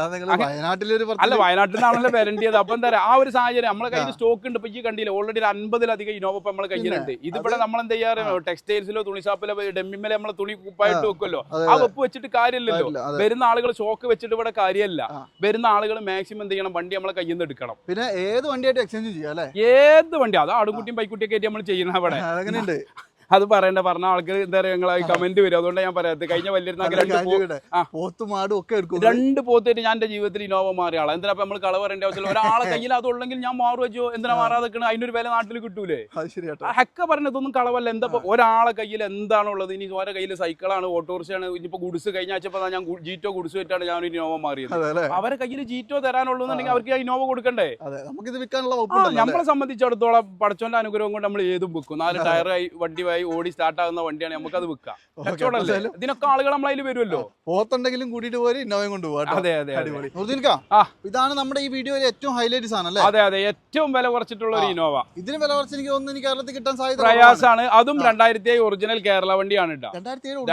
അല്ല വയനാട്ടിൽ നിന്നാണല്ലോ വരേണ്ടത് അപ്പൊ എന്താ പറയുക ആ ഒരു സാഹചര്യം നമ്മളെ കയ്യിൽ സ്റ്റോക്ക് ഉണ്ട്. ഇപ്പൊ ഈ കണ്ടില്ല ഓൾറെഡി ഒരു അൻപതിലധികം ഇനോവ ഇപ്പൊ നമ്മളെ കയ്യിലുണ്ട്. ഇതിവിടെ നമ്മൾ എന്താ ചെയ്യാറ്? ടെക്സ്റ്റൈൽസിലോ തുണിഷാപ്പിലോ ഡെമ്മിമേലെ നമ്മൾ തുണി കുപ്പായിട്ട് വെക്കുമല്ലോ ആ വെപ്പ് വെച്ചിട്ട് കാര്യമില്ലല്ലോ. വരുന്ന ആളുകൾ ഷോക്ക് വെച്ചിട്ട് ഇവിടെ കാര്യമല്ല. വരുന്ന ആളുകൾ മാക്സിമം എന്ത് ചെയ്യണം? വണ്ടി നമ്മളെ കയ്യിൽ നിന്ന് എടുക്കണം. പിന്നെ ഏത് വണ്ടിയായിട്ട് എക്സ്ചേഞ്ച് ചെയ്യാം ഏത് വണ്ടി? അത് ആടുംകുട്ടിയും ബൈക്കുട്ടിയൊക്കെ ആയിട്ട് നമ്മൾ ചെയ്യണം അവിടെ. അങ്ങനെയുണ്ട് അത് പറയണ്ട പറഞ്ഞ ആൾക്ക് എന്താ പറയാ ഞങ്ങൾ കമന്റ് വരും. അതുകൊണ്ട് ഞാൻ പറയാത്തത് കഴിഞ്ഞ വലിയ രണ്ട് പോ- ആ. പോത്തും മാടും ഒക്കെ എടുക്കും. രണ്ട് പോത്തേറ്റ് ഞാൻ എന്റെ ജീവിതത്തിൽ ഇനോവ മാറിയ ആളാ. എന്തിനാ നമ്മൾ കള പറയേണ്ട ആവശ്യമില്ല? ഒരാളെ കയ്യിൽ അതുള്ളെങ്കിൽ ഞാൻ മാറുവച്ചോ എന്തിനാ മാറാതെ അതിനൊരു വില നാട്ടിൽ കിട്ടൂലേ? ഹെക്ക പറഞ്ഞതൊന്നും കളവല്ല. എന്താ ഒരാളെ കയ്യിൽ എന്താണുള്ളത്? ഇനി ഓരോ കയ്യിൽ സൈക്കിളാണ് ഓട്ടോറിക്ഷയാണ്. ഇനിയിപ്പോ ഗുഡ്സ് കഴിഞ്ഞ ആഴ്ച ഞാൻ ജീറ്റോ ഗുഡ്സ് വെച്ചാണ് ഞാൻ ഇനോവ മാറിയത്. അവരെ കയ്യിൽ ജീറ്റോ തരാനുള്ളതെന്നുണ്ടെങ്കിൽ അവർക്ക് ഇനോവ കൊടുക്കണ്ടേ? നമുക്കിത് വിൽക്കാനുള്ള നമ്മളെ സംബന്ധിച്ചിടത്തോളം പടച്ചോന്റെ അനുഗ്രഹം കൊണ്ട് നമ്മൾ ഏതും വിൽക്കും നാല് ടയറായി വണ്ടിയായി ഓടി സ്റ്റാർട്ട് ആകുന്ന വണ്ടിയാണ് അത് വിൽക്കാം കച്ചവടമല്ലേ ഇതിനൊക്കെ ആളുകൾ നമ്മളതിൽ വരുമല്ലോ. പോത്തുണ്ടെങ്കിലും കൂട്ടിയിട്ട് പോര് ഇന്നോവയും കൊണ്ട് പോകാം അതെ അതെ അടിപൊളി. ഇതാണ് നമ്മുടെ ഈ വീഡിയോയിലെ ഏറ്റവും ഹൈലൈറ്റ് സാധനം അല്ലേ? അതെ അതെ. ഏറ്റവും വില കുറച്ചിട്ടുള്ള ഒരു ഇന്നോവ. ഇതിന് വില കുറച്ച് എനിക്ക് തോന്നുന്നു കേരളത്തിൽ കിട്ടാൻ സാധ്യത പ്രയാസമാണ് പ്രയാസാണ് അതും രണ്ടായിരത്തി ഏഴ് ഒറിജിനൽ കേരള വണ്ടിയാണ് കേട്ടോ.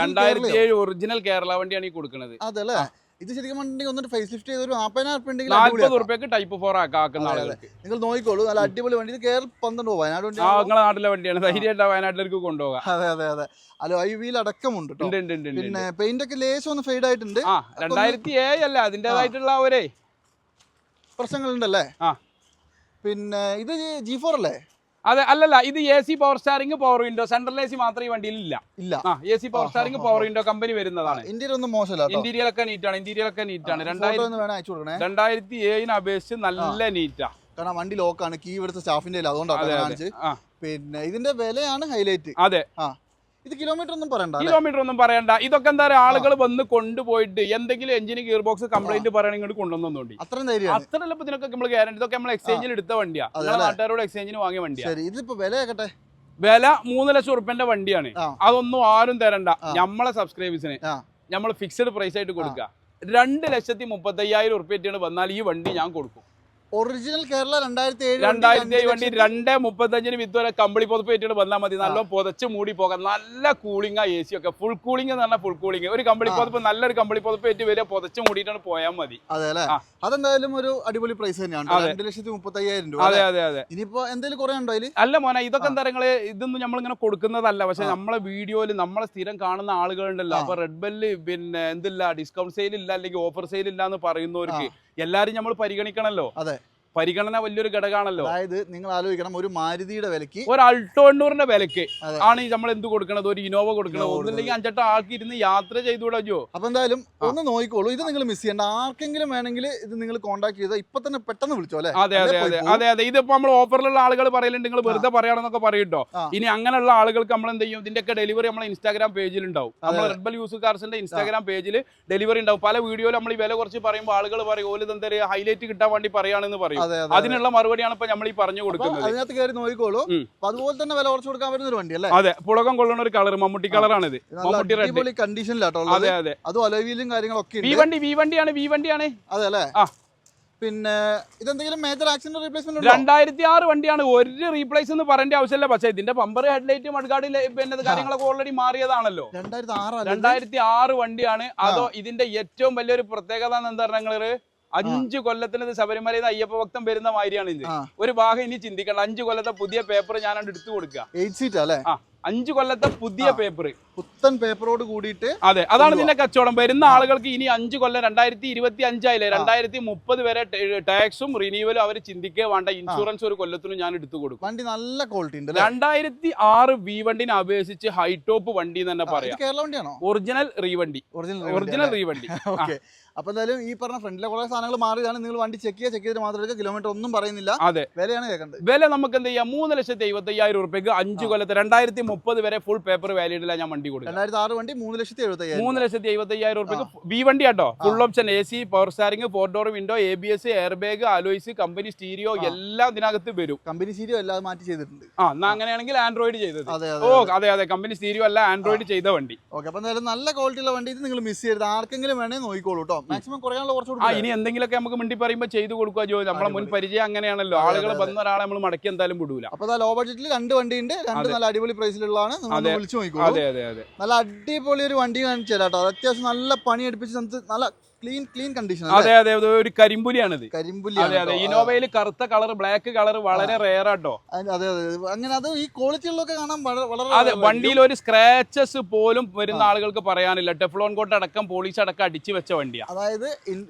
രണ്ടായിരത്തി? ഏഴ് ഒറിജിനൽ കേരള വണ്ടിയാണ് ഈ കൊടുക്കുന്നത്. അതെ അല്ലേ? ഇത് ശരിക്കും പറഞ്ഞിട്ടുണ്ടെങ്കിൽ ഒന്നിട്ട് ഫേസ് ലിഫ്റ്റ് ചെയ്ത് ഒരു നാൽപ്പതിനായിരം രൂപ ഉണ്ടെങ്കിൽ നാൽപ്പത്. ഉറുപ്പ്യക്ക് ടൈപ്പ് ഫോർ ആക്കുന്ന ആളുകൾക്ക്. നിങ്ങൾ നോക്കിക്കോളൂ. നല്ല അടിപൊളി വണ്ടി. ഇത് കേരള പന്ത്രണ്ട് വയനാട് വണ്ടി നിങ്ങളെ നാട്ടിലെ വണ്ടിയാണ്. ധൈര്യമായിട്ട് വയനാട്ടിലേക്ക് കൊണ്ടുപോകാം. അതെ അതെ അതെ. അല്ലോ ഐ വീൽ അടക്കമുണ്ട് പിന്നെ പെയിന്റ് ഒക്കെ ലേശം ഒന്ന് ഫെയ്ഡ് ആയിട്ടുണ്ട്. രണ്ടായിരത്തി ഏഴ് അല്ല? അതിന്റെതായിട്ടുള്ള ഒരേ. പ്രശ്നങ്ങളുണ്ടല്ലേ. പിന്നെ ഇത് ജി ഫോർ അല്ലേ? അതെ അല്ലല്ല ഇത് A C power steering power window central A C മാത്രം ഈ വണ്ടിയിൽ ഇല്ല. ഇല്ല. A C power steering power window company വരുന്നതാണ്. ഇന്റീരിയർ ഒന്നും മോശമല്ല ഇന്റീരിയർ ഒക്കെ നീറ്റാണ് ഇന്റീരിയർ ഒക്കെ നീറ്റാണ് ആണ്. രണ്ടായിരത്തി രണ്ടായിരത്തി ഏഴിന് അപേക്ഷിച്ച് നല്ല നീറ്റാ കാരണം വണ്ടി ലോക്കാണ് കീ ഇവിടുത്തെ സ്റ്റാഫിന്റെ അതുകൊണ്ടാണ് കാണിച്ച് പിന്നെ ഇതിന്റെ വിലയാണ് ഹൈലൈറ്റ് അതെ. ആ. ഇത് കിലോമീറ്റർ ഒന്നും പറയണ്ട കിലോമീറ്റർ ഒന്നും പറയണ്ട. ഇതൊക്കെ എന്താ പറയുക ആളുകൾ വന്ന് കൊണ്ടുപോയിട്ട് എന്തെങ്കിലും എഞ്ചിന് ഗിയർ ബോക്സ് കംപ്ലൈന്റ് പറയണമെങ്കിൽ ഇങ്ങോട്ട് കൊണ്ടുവന്നോണ്ടി അത്രയും അത്ര ഇപ്പൊ ഇതിനൊക്കെ നമ്മൾ ഗ്യാരണ്ടി ഇതൊക്കെ നമ്മൾ എക്സ്ചേഞ്ചിൽ എടുത്ത വണ്ടിയാ. നാട്ടുകാരോട് എക്സ്ചേഞ്ചിന് വാങ്ങിയ വണ്ടിയാ. ശരി ഇതിപ്പോ വില ആകട്ടെ വില മൂന്ന് ലക്ഷം ഉറുപ്പ്യന്റെ വണ്ടിയാണ്. അതൊന്നും ആരും തരണ്ട. നമ്മളെ സബ്സ്ക്രൈബേഴ്സിന് നമ്മൾ ഫിക്സഡ് പ്രൈസ് ആയിട്ട് കൊടുക്കുക രണ്ട് ലക്ഷത്തി മുപ്പത്തയ്യായിരം ഉറുപ്പ്യറ്റാണ് വന്നാൽ ഈ വണ്ടി ഞാൻ കൊടുക്കും. ഒറിജിനൽ കേരള രണ്ടായിരത്തി ഏഴ് രണ്ടായിരത്തി ഏഴ് വണ്ടി രണ്ട് മുപ്പത്തഞ്ചിന് വിത്ത് വരെ കമ്പിളി പുതപ്പ് ഏറ്റിട്ട് വന്നാൽ മതി. നല്ല പുതച്ച് മൂടി പോകാം. നല്ല കൂളിംഗ് ആ എ സി ഒക്കെ. ഫുൾ കൂളിംഗ് എന്ന് പറഞ്ഞാൽ ഫുൾ കൂളിംഗ് ഒരു കമ്പിളി. പുതപ്പ് നല്ലൊരു കമ്പിളി പുതപ്പ് ഏറ്റ് വരിക പുതച്ച് മൂടിയിട്ടാണ് പോയാൽ മതി. അതെ അല്ലേ? അതെന്തായാലും ഒരു അടിപൊളി പ്രൈസ് തന്നെയാണ്. രണ്ട് ലക്ഷത്തി മുപ്പത്തി അയ്യായിരം രൂപ അതെ? അതെ അതെ. ഇനിയിപ്പോ എന്തെങ്കിലും കുറെ ഉണ്ടോ അതിൽ അല്ല മോനെ ഇതൊക്കെ എന്താ ഇതൊന്നും നമ്മൾ ഇങ്ങനെ കൊടുക്കുന്നതല്ല പക്ഷെ നമ്മളെ വീഡിയോയിൽ നമ്മളെ സ്ഥിരം കാണുന്ന ആളുകളുണ്ടല്ലോ. അപ്പൊ റെഡ് ബെല്ല് പിന്നെ എന്തില്ല ഡിസ്കൗണ്ട് സെയിൽ ഇല്ല അല്ലെങ്കിൽ ഓഫർ സെയിൽ ഇല്ല എന്ന് പറയുന്നവർക്ക് എല്ലാരും നമ്മൾ പരിഗണിക്കണല്ലോ അതെ. പരിഗണന വലിയൊരു ഘടകമാണല്ലോ. അതായത് നിങ്ങൾ ആലോചിക്കണം ഒരു മാരുതിയുടെ വിലക്ക് ഒരു അൾട്ടോ എണ്ണൂറിന്റെ വിലക്ക്. ആണ് ഈ നമ്മൾ എന്ത് കൊടുക്കണത്? ഒരു ഇനോവ കൊടുക്കണത്. ഒന്നില്ലെങ്കിൽ അഞ്ചെട്ട് ആൾക്ക് ഇരുന്ന് യാത്ര ചെയ്തുകൂടെ അയ്യോ അപ്പൊ എന്തായാലും. ഒന്ന് നോക്കിക്കോളൂ. ഇത് നിങ്ങൾ മിസ് ചെയ്യണ്ട. ആർക്കെങ്കിലും വേണമെങ്കിൽ ഇത് നിങ്ങൾ കോൺടാക്ട് ചെയ്താൽ ഇപ്പൊ തന്നെ പെട്ടെന്ന് വിളിച്ചോ അല്ലെ? അതെ അതെ അതെ. അതെ അതെ. ഇതിപ്പോ നമ്മൾ ഓഫറിലുള്ള ആളുകൾ പറയലുണ്ട്. നിങ്ങൾ വെറുതെ പറയാണെന്നൊക്കെ പറയട്ടോ. ഇനി അങ്ങനെയുള്ള ആളുകൾക്ക് നമ്മൾ എന്ത് ചെയ്യും? ഇതിന്റെ ഇതിന്റെയൊക്കെ ഡെലിവറി നമ്മൾ ഇൻസ്റ്റാഗ്രാം പേജിൽ ഉണ്ടാവും. നമ്മൾ റെഡ്ബൽ യൂസ് കാർസിന്റെ ഇൻസ്റ്റാഗ്രാം പേജിൽ ഡെലിവറി ഉണ്ടാവും. പല വീഡിയോയിൽ നമ്മൾ ഈ വില കുറച്ച് പറയുമ്പോൾ ആളുകൾ പറയും ഓൽ എന്താ ഹൈലൈറ്റ് കിട്ടാൻ വേണ്ടി പറയാണെന്ന് പറയും. അതിനുള്ള മറുപടിയാണ് ഇപ്പൊ നമ്മൾ ഈ പറഞ്ഞു കൊടുക്കുന്നത്. അതിനകത്ത് കയറി നോക്കിക്കോളൂ. അതുപോലെ തന്നെ വില കുറച്ച് കൊടുക്കാൻ പറ്റുന്ന ഒരു വണ്ടി അല്ലേ അതെ പുളകം കൊള്ളുന്ന ഒരു കളർ മമ്മൂട്ടി കളറാണ് ഇത് മമ്മൂട്ടി റെഡ്. കണ്ടീഷനിലാട്ടോ അതെ അതെ. അത് അലോവിയിലും കാര്യങ്ങളൊക്കെ വി വണ്ടി വി വണ്ടിയാണ് വി വണ്ടിയാണ് അതെ അല്ലേ. പിന്നെ ഇതെന്തെങ്കിലും മേജർ ആക്സിഡന്റ് റീപ്ലേസ്മെന്റ് രണ്ടായിരത്തി ആറ് വണ്ടിയാണ്. ഒരു റീപ്ലേസ് എന്ന് പറയേണ്ട ആവശ്യമില്ല. പക്ഷേ ഇതിന്റെ പമ്പർ ഹെഡ്ലൈറ്റ് മഡ്ഗാർഡ് പിന്നെ കാര്യങ്ങളൊക്കെ ഓൾറെഡി മാറിയതാണല്ലോ. രണ്ടായിരത്തി ആറ് രണ്ടായിരത്തി ആറ് വണ്ടിയാണ്. അതോ ഇതിന്റെ ഏറ്റവും വലിയൊരു പ്രത്യേകത എന്ന് എന്താ പറഞ്ഞാൽ അഞ്ചു കൊല്ലത്തിന് ഇത് ശബരിമലയിൽ നിന്ന് അയ്യപ്പ ഭക്തം വരുന്ന മാതിരിയാണ് ഇത്. ഒരു ഭാഗം ഇനി ചിന്തിക്കണം അഞ്ചു കൊല്ലത്തെ പുതിയ പേപ്പർ ഞാൻ എടുത്തു കൊടുക്കുക. എയ്റ്റ് സീറ്റ് അല്ലേ? അഞ്ചു കൊല്ലത്തെ പുതിയ പേപ്പർ പുത്തൻ പേപ്പറോട് കൂടിയിട്ട് അതെ അതാണ് ഇതിന്റെ കച്ചവടം. വരുന്ന ആളുകൾക്ക് ഇനി അഞ്ചു കൊല്ലം രണ്ടായിരത്തി ഇരുപത്തി അഞ്ചായില്ലേ രണ്ടായിരത്തി മുപ്പത് വരെ ടാക്സും റിന്യൂവലും അവർ ചിന്തിക്കേ വേണ്ട. ഇൻഷുറൻസ് ഒരു കൊല്ലത്തിനും ഞാൻ എടുത്തു കൊടുക്കും. വണ്ടി നല്ല ക്വാളിറ്റി ഉണ്ട് രണ്ടായിരത്തി ആറ് വി വണ്ടിനെ അപേക്ഷിച്ച് ഹൈടോപ്പ് വണ്ടി എന്ന് തന്നെ പറയാം. കേരള വണ്ടിയാണോ? ഒറിജിനൽ റീവണ്ടി ഒറിജിനൽ ഒറിജിനൽ റീവണ്ടി ഓക്കെ. അപ്പൊ എന്തായാലും ഈ പറഞ്ഞ ഫ്രണ്ടിലെ കുറെ സാധനങ്ങൾ മാറിയതാണ് നിങ്ങൾ വണ്ടി ചെക്ക് ചെയ്യുക. ചെക്ക് ചെയ്തിട്ട് മാത്രമേ കിലോമീറ്റർ ഒന്നും പറയുന്നില്ല. അതെ. വിലയാണ് കേൾക്കേണ്ടത്. വില നമുക്ക് എന്ത് ചെയ്യാം? മൂന്ന് ലക്ഷത്തി എഴുപത്തി അയ്യായിരം റുപ്യക്ക് അഞ്ചു കൊല്ലത്തെ രണ്ടായിരത്തി മുപ്പത് വരെ ഫുൾ പേപ്പർ വാലിഡിലാണ് ഞാൻ വണ്ടി കൊടുക്കുക രണ്ടായിരത്തി ആറ് വണ്ടി മൂന്ന് ലക്ഷത്തി എഴുപത്തി അയ്യായിരം മൂന്ന് ലക്ഷത്തി എഴുപത്തി അയ്യായിരം റുപ്യക്ക് വി വണ്ടി auto. Full option A C power steering four door window A B S air bag alloys company stereo എല്ലാം ഇതിനകത്ത് വരും. കമ്പനി സ്റ്റീരിയോ എല്ലാം മാറ്റി ചെയ്തിട്ടുണ്ട്. ആ എന്നാ അങ്ങനെയാണെങ്കിൽ ആൻഡ്രോയിഡ് ചെയ്തത്. അതെ ഓ അതെ. അതെ കമ്പനി സ്റ്റീരിയോ അല്ല ആൻഡ്രോയിഡ് ചെയ്ത വണ്ടി. ഓക്കെ അപ്പൊ നല്ല ക്വാളിറ്റി ഉള്ള വണ്ടി ഇത് നിങ്ങൾ മിസ് ചെയ്യരുത്. ആർക്കെങ്കിലും വേണേ നോക്കിക്കോളൂ കേട്ടോ മാക്സിമം കുറയാനുള്ള കുറച്ച് ആ ഇനി എന്തെങ്കിലുമൊക്കെ നമുക്ക് മിണ്ടി പറയുമ്പോൾ ചെയ്തു കൊടുക്കുക ജോ നമ്മളെ മുൻ പരിചയം അങ്ങനെയാണല്ലോ. ആളുകൾ വന്ന ഒരാളെ നമ്മൾ മടക്കി എന്തായാലും വിടൂല. അപ്പൊ ലോ ബഡ്ജറ്റിൽ രണ്ട് വണ്ടി ഉണ്ട്. രണ്ട് നല്ല അടിപൊളി പ്രൈസിലുള്ളതാണ് നിങ്ങൾ. വിളിച്ചു നോക്കിക്കോളൂ. അതെ അതെ അതെ. നല്ല അടിപൊളി ഒരു വണ്ടി കാണിച്ചു തരാം കേട്ടോ. അത് അത്യാവശ്യം നല്ല പണി എടുപ്പിച്ച് നമുക്ക് നല്ല ക്ലീൻ ക്ലീൻ കണ്ടീഷൻ അതെ അതെ ഒരു കരിമ്പുലിയാണ് കരിമ്പുലി അതെ. അതെ ഇനോവയിൽ കറുത്ത കളർ ബ്ലാക്ക് കളർ വളരെ റെയർ ആട്ടോ. അതെ അതെ അങ്ങനെ അത് ഈ ക്വാളിറ്റി ഉള്ളതൊക്കെ കാണാൻ വളരെ അതെ വണ്ടിയിൽ ഒരു സ്ക്രാച്ചസ് പോലും വരുന്ന ആളുകൾക്ക് പറയാനില്ല. ടെഫ്ലോൺ കോട്ട് അടക്കം പോളിഷ് അടക്കം അടിച്ചു വെച്ച വണ്ടിയാ. അതായത്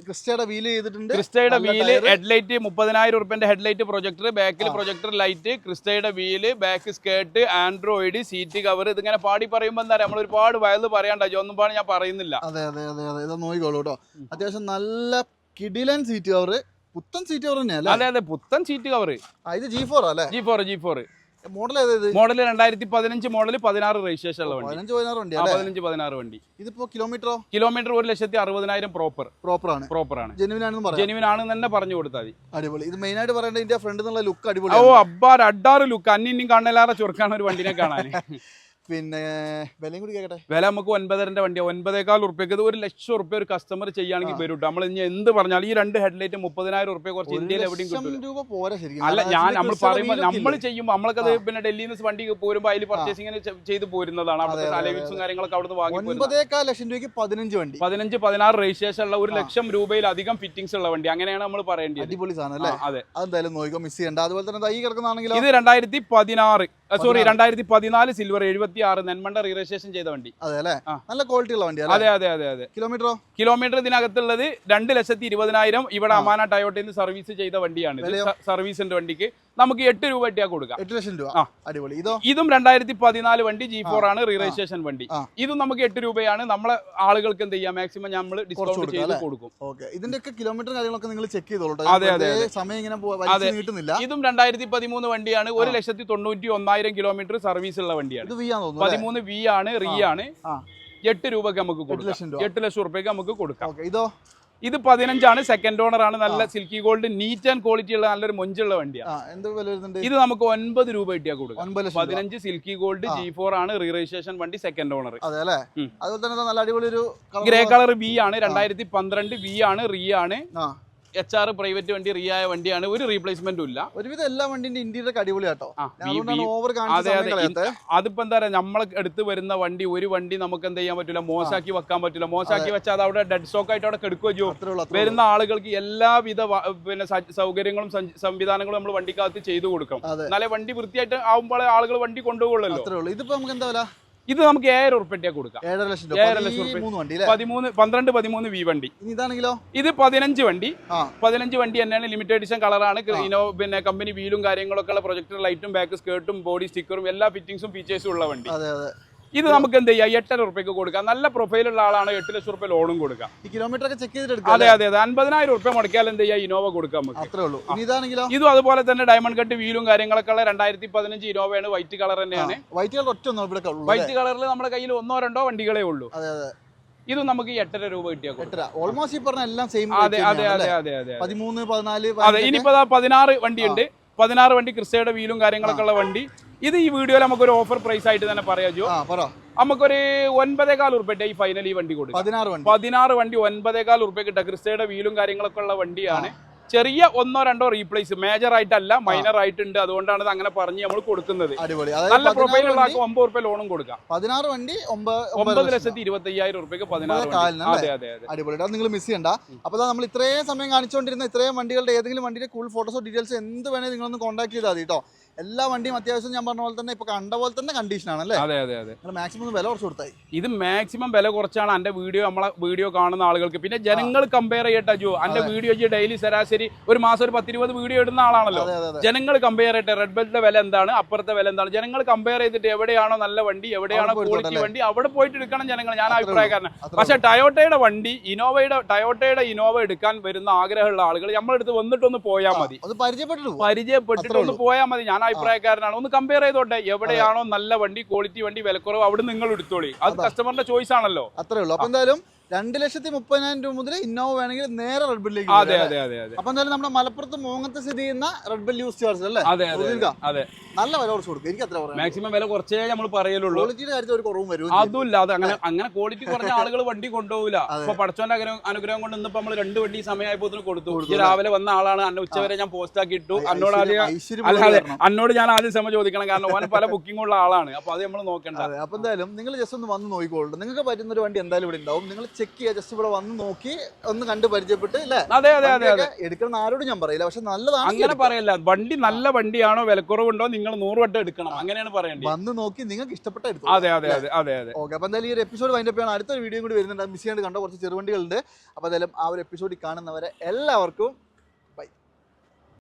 ക്രിസ്റ്റയുടെ വീൽ ചെയ്തിട്ടുണ്ട്. ക്രിസ്റ്റയുടെ വീൽ. ഹെഡ്ലൈറ്റ് മുപ്പതിനായിരം ഉറുപ്പിന്റെ ഹെഡ്ലൈറ്റ് പ്രൊജക്ടർ ബാക്കിൽ projector light ക്രിസ്റ്റയുടെ wheel back skirt Android seat cover ഇതിങ്ങനെ പാടി പറയുമ്പോൾ എന്താ നമ്മൾ ഒരുപാട് വയൽ പറയാണ്ട. ഒന്നും പാടി ഞാൻ പറയുന്നില്ല. അതെ അതെ അതെ അതെ. ഇത് നോക്കിക്കോളൂ കേട്ടോ അത്യാവശ്യം നല്ല കിടിലൻ സീറ്റ് കവർ പുത്തൻ സീറ്റ് കവർ തന്നെയല്ലേ അതെ അതെ പുത്തൻ സീറ്റ് കവർ ഇത് ജി ഫോർ അല്ലേ? G four G four model model രണ്ടായിരത്തി പതിനഞ്ച് മോഡൽ പതിനാറ് രജിസ്ട്രേഷൻ ഉള്ള വണ്ടി. പതിനഞ്ച് പതിനാറ് വണ്ടി ഇതിപ്പോ കിലോമീറ്ററോ കിലോമീറ്റർ ഒരു ലക്ഷത്തി അറുപതിനായിരം പ്രോപ്പർ പ്രോപ്പർ ആണ്. പ്രോപ്പർ ആണ്. ജെനുവിൻ ആണെന്ന് പറയാം. തന്നെ പറഞ്ഞു കൊടുത്താൽ മതി. അടിപൊളി. ഇത് മെയിൻ ആയിട്ട് പറയേണ്ടത് ഇതിന്റെ ഫ്രണ്ട് എന്നുള്ള ലുക്ക് അടിപൊളി ഓ അബ്ബാർ അഡ്ഡാറ് ലുക്ക് അന്നിനും കാണലാറെ ചുരുക്കാണ് ഒരു വണ്ടിനെ കാണാൻ പിന്നെ വിലയും കൂടി കേട്ടെ വില നമുക്ക് ഒൻപതരന്റെ വണ്ടിയാ. ഒൻപതേക്കാൾ ഉറുപ്പ്യക്ക് ഇത് ഒരു ലക്ഷം ഉറുപ്പ്യ ഒരു കസ്റ്റമർ ചെയ്യുകയാണെങ്കിൽ വരും നമ്മൾ ഇനി എന്ത് പറഞ്ഞാൽ ഈ രണ്ട് ഹെഡ്ലൈറ്റ് മുപ്പതിനായിരം ഉറുപ്പ്യ കുറച്ച് ഇന്ത്യയിൽ എവിടെയും അല്ല ഞാൻ നമ്മൾ പറയുമ്പോൾ നമ്മൾ? ചെയ്യുമ്പോൾ നമ്മൾക്കത് പിന്നെ ഡൽഹിയിൽ നിന്ന് വണ്ടി പോരുമ്പോൾ അതിൽ പർച്ചേസിങ്ങിന് ചെയ്ത് പോരുന്നതാണ്. അവിടുത്തെ കാര്യങ്ങളൊക്കെ അവിടുന്ന് വാങ്ങി പോരുന്നത് ഒൻപതേക്കാൽ ലക്ഷം രൂപയ്ക്ക് പതിനഞ്ച് വണ്ടി. പതിനഞ്ച് പതിനാറ് രജിസ്ട്രേഷൻ ഉള്ള ഒരു ലക്ഷം രൂപയിലധികം ഫിറ്റിംഗ്സ് ഉള്ള വണ്ടി. അങ്ങനെയാണ് നമ്മൾ പറയേണ്ടത് അടിപൊളി സാധനം അല്ലേ? അതെ. അതെന്തായാലും നോക്കിക്കോ മിസ് ചെയ്യണ്ട. അതുപോലെ തന്നെ ഈ കിടക്കുന്നതാണെങ്കിൽ ഇത് രണ്ടായിരത്തി പതിനാറ്. സോറി രണ്ടായിരത്തി പതിനാല് സിൽവർ എഴുപത്തി ആറ് നെന്മണ്ട രജിസ്ട്രേഷൻ ചെയ്ത വണ്ടി. അതെ അല്ലേ? നല്ല ക്വാളിറ്റി ഉള്ള വണ്ടി അതെ അതെ അതെ അതെ. കിലോമീറ്ററോ? കിലോമീറ്റർ ഇതിനകത്തുള്ളത് രണ്ട് ലക്ഷത്തി ഇരുപതിനായിരം ഇവിടെ അമാന ടയോട്ടയിൽ നിന്ന് സർവീസ് ചെയ്ത വണ്ടിയാണ്? സർവീസിന്റെ വണ്ടിക്ക്. നമുക്ക് എട്ട് രൂപ ഇട്ടിയാ കൊടുക്കാം. എട്ട് ലക്ഷം രൂപ. അടിപൊളി. ഇതോ? ഇതും രണ്ടായിരത്തി പതിനാല് വണ്ടി ജി ഫോർ ആണ് റീ രജിസ്ട്രേഷൻ വണ്ടി. ഇതും നമുക്ക് എട്ട് രൂപയാണ്. നമ്മളെ ആളുകൾക്ക് എന്ത് ചെയ്യാം? മാക്സിമം നമ്മൾ ഡിസ്കൗണ്ട് ചെയ്ത് കൊടുക്കും. ഇതിന്റെ ഒക്കെ കിലോമീറ്റർ കാര്യങ്ങളൊക്കെ നിങ്ങൾ ചെക്ക് ചെയ്തോളൂ അതെ, അതെ, സമയം ഇങ്ങനെ. നീട്ടുന്നില്ല. ഇതും രണ്ടായിരത്തി പതിമൂന്ന് വണ്ടിയാണ്. ഒരു ലക്ഷത്തി തൊണ്ണൂറ്റി ഒന്നായിരം കിലോമീറ്റർ സർവീസ് ഉള്ള വണ്ടിയാണ്? പതിമൂന്ന് വി ആണ് റീ ആണ്. എട്ട് രൂപക്ക് നമുക്ക് എട്ട് കൊടുക്കാം. എട്ട് ലക്ഷം റുപ്യക്ക് നമുക്ക് കൊടുക്കാം. ഇതോ? ഇത് പതിനഞ്ചാണ് സെക്കൻഡ് ഓണർ ആണ്. നല്ല silky gold neat and quality ഉള്ള നല്ലൊരു മൊഞ്ചുള്ള വണ്ടിയാണ്. ഇത് നമുക്ക് ഒൻപത് രൂപ കിട്ടിയാൽ കൊടുക്കാം. പതിനഞ്ച് സിൽക്കി ഗോൾഡ് ജി ഫോർ ആണ് റീ രജിസ്ട്രേഷൻ വണ്ടി സെക്കൻഡ് ഓണർ അതുപോലെ തന്നെ നല്ല അടിപൊളി ഒരു ഗ്രേ കളർ ബി ആണ് രണ്ടായിരത്തി പന്ത്രണ്ട് വി ആണ് റീ ആണ്. എച്ച് ആർ പ്രൈവറ്റ് വണ്ടി റീ ആയ വണ്ടിയാണ്. ഒരു റീപ്ലേസ്മെന്റും ഇല്ല. ഒരുവിധം എല്ലാ വണ്ടിന്റെ ഇന്റീരിയർ അടിപൊളി കേട്ടോ ഓവർ അതെ അതെ. അതിപ്പോ എന്താ പറയാ നമ്മളെ അടുത്ത് വരുന്ന വണ്ടി ഒരു വണ്ടി നമുക്ക് എന്ത് ചെയ്യാൻ പറ്റില്ല മോശാക്കി വെക്കാൻ പറ്റില്ല മോശാക്കി വെച്ചാൽ അത് അവിടെ ഡെഡ് സ്റ്റോക്ക് ആയിട്ട് അവിടെ കെടുക്കുകയോ വരുന്ന ആളുകൾക്ക് എല്ലാവിധ പിന്നെ സൗകര്യങ്ങളും സംവിധാനങ്ങളും നമ്മൾ വണ്ടിക്കകത്ത് ചെയ്തു കൊടുക്കണം. എന്നാലേ വണ്ടി വൃത്തിയായിട്ട് ആവുമ്പോഴേ ആളുകൾ വണ്ടി കൊണ്ടുപോകുള്ളൂ ഇതിപ്പോ നമുക്ക് എന്താ ഇത് നമുക്ക് ഏഴര ഉറുപ്പിന്റെ കൊടുക്കാം. ഏഴര ലക്ഷം ഏഴര പതിമൂന്ന് പന്ത്രണ്ട് പതിമൂന്ന് വി വണ്ടി. ഇതാണെങ്കിലോ ഇത് പതിനഞ്ച് വണ്ടി. പതിനഞ്ച് വണ്ടി തന്നെയാണ് ലിമിറ്റഡ് എഡിഷൻ കളറാണ് ഇനോ പിന്നെ കമ്പനി വീലും കാര്യങ്ങളൊക്കെ ഉള്ള പ്രൊജക്ടർ ലൈറ്റും ബാക്ക് സ്കേർട്ടും ബോഡി സ്റ്റിക്കറും എല്ലാ ഫിറ്റിംഗ്സും ഫീച്ചേഴ്സും ഉള്ള വണ്ടി. അതെ അതെ. ഇത് നമുക്ക് എന്ത് ചെയ്യാം? എട്ടര റുപ്യക്ക് കൊടുക്കാം. നല്ല പ്രൊഫൈലുള്ള ആളാണ് എട്ട് ലക്ഷം റുപ്യ ലോണും കൊടുക്കാം. കിലോമീറ്റർ ഒക്കെ ചെക്ക് ചെയ്തിട്ട് അതെ അതെ അതെ. അൻപതിനായിരം റുപ്യ മുടക്കിയാൽ എന്ത് ചെയ്യാം? ഇനോവ കൊടുക്കാം നമുക്ക്. അത്രേ ഉള്ളൂ. ഇതാണെങ്കിലോ? ഇതും അതുപോലെ തന്നെ ഡയമണ്ട് കട്ട് വീലും കാര്യങ്ങളൊക്കെ ഉള്ള രണ്ടായിരത്തി പതിനഞ്ച് ഇനോവയാണ് വൈറ്റ് കളർ തന്നെയാണ് വൈറ്റ് കളർ ഒറ്റ വൈറ്റ് കളറിൽ നമ്മുടെ കയ്യിൽ ഒന്നോ രണ്ടോ വണ്ടികളേ ഉള്ളൂ. അതെ അതെ. ഇത് നമുക്ക് എട്ടര രൂപ കിട്ടിയാൽ ഓൾമോസ്റ്റ് ഈ പറഞ്ഞ എല്ലാം സെയിം അതെ അതെ അതെ അതെ അതെ പതിമൂന്ന് പതിനാല് അതെ ഇനിയിപ്പോ പതിനാറ് വണ്ടിയുണ്ട്. പതിനാറ് വണ്ടി ക്രിസ്റ്റയുടെ വീലും കാര്യങ്ങളൊക്കെ ഉള്ള വണ്ടി. ഇത് ഈ വീഡിയോയിൽ നമുക്കൊരു ഓഫർ പ്രൈസ് ആയിട്ട് തന്നെ പറയാം ജോ നമുക്കൊരു ഒൻപതേകാൽ ഉറുപ്പ്യ ഈ ഫൈനൽ ഈ വണ്ടി കൊടുക്കും പതിനാറ് വണ്ടി. ഒൻപതേകാൽ ഉറുപ്പ്യ കിട്ടുക. ക്രിസ്റ്റയുടെ വീലും കാര്യങ്ങളൊക്കെ ഉള്ള വണ്ടിയാണ്. ചെറിയ ഒന്നോ രണ്ടോ റീപ്ലേസ് മേജർ ആയിട്ടല്ല മൈനർ ആയിട്ടുണ്ട്. അതുകൊണ്ടാണ് ഇത് അങ്ങനെ പറഞ്ഞ് നമ്മൾ കൊടുക്കുന്നത്. നല്ല പ്രൊഫൈൽ ഉള്ള ഒമ്പത് റുപ്യ ലോണും കൊടുക്കാം. പതിനാറ് വണ്ടി ഒമ്പത് ലക്ഷത്തി ഇരുപത്തി അയ്യായിരം റുപ്യക്ക് പതിനാറ് നിങ്ങൾ മിസ് ചെയ്യണ്ട. അപ്പൊ നമ്മൾ ഇത്രയും സമയം കാണിച്ചുകൊണ്ടിരുന്ന ഇത്രയും വണ്ടികളുടെ ഏതെങ്കിലും വണ്ടിയുടെ ഫുൾ ഫോട്ടോസോ ഡീറ്റെയിൽസ് എന്ത് വേണേലും നിങ്ങളൊന്ന് കോൺടാക്ട് ചെയ്താൽ മതി കേട്ടോ എല്ലാ വണ്ടിയും അത്യാവശ്യം ഞാൻ പറഞ്ഞ പോലെ തന്നെ ഇപ്പൊ കണ്ട പോലെ തന്നെ കണ്ടീഷൻ അല്ലേ? അതെ അതെ അതെ. മാക്സിമം വില കുറച്ച് കൊടുത്തായി. ഇത് മാക്സിമം വില കുറച്ചാണ് എന്റെ വീഡിയോ നമ്മളെ വീഡിയോ കാണുന്ന ആളുകൾക്ക്. പിന്നെ ജനങ്ങൾ കമ്പയർ ചെയ്യട്ടെ ജോ. എന്റെ വീഡിയോ ഡെയിലി ശരാശരി ഒരു മാസം ഒരു പത്തിരുപത് വീഡിയോ ഇടുന്ന ആളാണല്ലോ. ജനങ്ങൾ കമ്പയർ ചെയ്യട്ടെ റെഡ് ബെൽറ്റിന്റെ വില എന്താണ് അപ്പുറത്തെ വില എന്താണ്. ജനങ്ങൾ കമ്പയർ ചെയ്തിട്ട് എവിടെയാണോ നല്ല വണ്ടി എവിടെയാണോ ക്വാളിറ്റി വണ്ടി അവിടെ പോയിട്ട് എടുക്കണം ജനങ്ങൾ. ഞാൻ അഭിപ്രായക്കാരനെ. അഭിപ്രായക്കാരനാണ് പക്ഷെ ടയോട്ടയുടെ വണ്ടി ഇനോവയുടെ ടയോട്ടയുടെ ഇനോവ എടുക്കാൻ വരുന്ന ആഗ്രഹമുള്ള ആളുകൾ നമ്മളെടുത്ത് വന്നിട്ടൊന്ന് പോയാൽ മതി. അത് പരിചയപ്പെട്ടു പോകും പരിചയപ്പെട്ടിട്ട് ഒന്ന് പോയാൽ മതി. ഞാൻ അഭിപ്രായക്കാരനാണ്. ഒന്ന് കമ്പയർ ചെയ്തോട്ടെ. എവിടെയാണോ നല്ല വണ്ടി ക്വാളിറ്റി വണ്ടി വിലക്കുറവ് അവിടെ നിങ്ങൾ എടുത്തോളി. അത് അതാ. കസ്റ്റമറിന്റെ ചോയ്സ് ആണല്ലോ. അത്രേ ഉള്ളൂ. അപ്പൊ എന്തായാലും രണ്ട് ലക്ഷത്തി മുപ്പതിനായിരം രൂപ മുതൽ ഇന്നോവ വേണമെങ്കിൽ നേരെ റെഡ് ബില്ലിലേക്ക് അതെ അതെ അതെ അതെ. അപ്പോൾ എന്തായാലും നമ്മുടെ മലപ്പുറത്ത് മോങ്ങത്ത് സ്ഥിതി ചെയ്യുന്ന റെഡ് ബിൽ യൂസ് ചാർജ് അല്ലേ? അതെ അതെ അതെ നല്ല വില കുറച്ച് കൊടുക്കും. എനിക്ക് അത്ര പറയാം മാക്സിമം വില കുറച്ചേ നമ്മൾ പറയലുള്ളൂ. ക്വാളിറ്റിയുടെ കാര്യത്തിൽ ഒരു കുറവും വരും അതുമില്ല അത് അങ്ങനെ അങ്ങനെ ക്വാളിറ്റി കുറഞ്ഞ ആളുകൾ വണ്ടി കൊണ്ടുപോകില്ല അപ്പൊ പഠിച്ചോന്റെ അനുഗ്രഹം അനുഗ്രഹം കൊണ്ട് ഇന്നിപ്പോ നമ്മൾ രണ്ട് വണ്ടി സമയമായപ്പോ കൊടുത്തു. കൊടുത്തു, ഈ രാവിലെ വന്ന ആളാണ് അന്നെ ഉച്ചവരെ ഞാൻ പോസ്റ്റ് ആക്കി ഇട്ടു. അന്നോട് ആദ്യം. അന്നോട് ഞാൻ ആദ്യം സമയം ചോദിക്കണം. കാരണം ഓൻ പല ബുക്കിംഗ് ഉള്ള ആളാണ്. അപ്പൊ അത് നമ്മൾ നോക്കണ്ട. അപ്പൊ എന്തായാലും നിങ്ങൾ ജസ്റ്റ് ഒന്ന് വന്ന് നോക്കിക്കോളൂ. നിങ്ങൾക്ക് പറ്റുന്ന ഒരു വണ്ടി എന്തായാലും ഇവിടെ ഉണ്ടാവും. നിങ്ങൾ ചെക്ക് ചെയ്യുക ജസ്റ്റ് ഇവിടെ വന്ന് നോക്കി ഒന്ന് കണ്ട് പരിചയപ്പെട്ട് അല്ലേ അതെ അതെ അതെ അതെ. എടുക്കണം ആരോടും ഞാൻ പറയില്ല. പക്ഷെ നല്ലതാണ് അങ്ങനെ പറയല്ല. വണ്ടി നല്ല വണ്ടിയാണോ വിലക്കുറവുണ്ടോ നിങ്ങൾ നൂറ് വട്ടം എടുക്കണം. അങ്ങനെയാണ് പറയേണ്ടത്. വന്ന് നോക്കി നിങ്ങൾക്ക് ഇഷ്ടപ്പെട്ട എടുത്തു അതെ അതെ അതെ അതെ അതെ. ഓക്കെ അപ്പൊ എന്തായാലും ഈ ഒരു എപ്പിസോഡ് വൈൻഡപ്പ് ചെയ്യണം. അടുത്തൊരു വീഡിയോ കൂടി വരുന്നുണ്ട്. മിസ് ചെയ്യാണ്ട് കണ്ട? കുറച്ച് ചെറുവണ്ടികളുണ്ട്. അപ്പൊ എന്തായാലും ആ ഒരു എപ്പിസോഡിൽ കാണുന്നവരെ എല്ലാവർക്കും